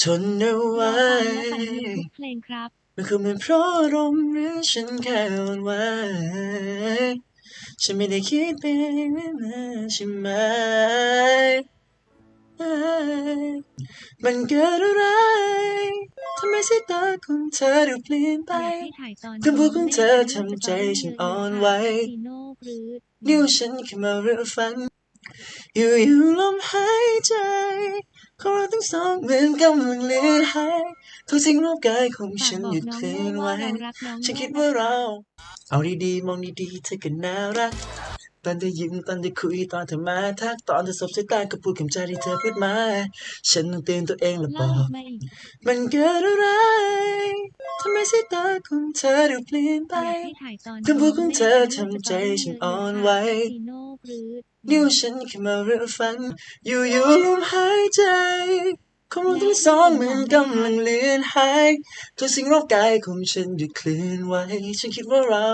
ทนเอาไว้ทุกเพลงครับมันคงเป็นเพราะอารมณ์หรือฉันแค่อ่อนไหวฉันไม่ได้คิดไปเองใช่ไหมมันเกิดอะไรทำไมสายตาของเธอดูเปลี่ยนไปอยากให้ถ่ายตอนคำพูดของเธอทำใจฉันอ่อนไหวซีโน่หรือนิ้วฉันขึ้นมาเรือฝัน อยู่อยู่ๆลมหายใจของเราทั้งสองเหมือนกำลังเลือนหายทุกสิ่งรอบกายของฝากฉันบอหยุกดน้องเคลื่อนโน่ไหวว่าเรารักน้องฉันคิดโน่ว่าเรา เอาดีๆมองดีๆเธอก็น่ารักตอนเธอยิ้มตอนเธอคุยตอนเธอมาทักตอนเธอสบสายตาก็พูดคำจาที่เธอพูดมา ฉันต้องเตือนตัวเองและบเล่าอกมาอีกมันเกิดอะไรทำไมสายตาของเธอดูเปลี่ยนไปอยากให้ถ่ายตอนคำพูดของเธอทำใจฉันอ่อนไหว นิ้วฉันขึ้นมาเรือฝัน อยู่อยู่ลมหายใจของเราทั้งสองเหมือนกำลังเลือนหายทุกสิ่งรอบกายของฉันหยุดเคลื่อนไหวฉันคิดว่าเรา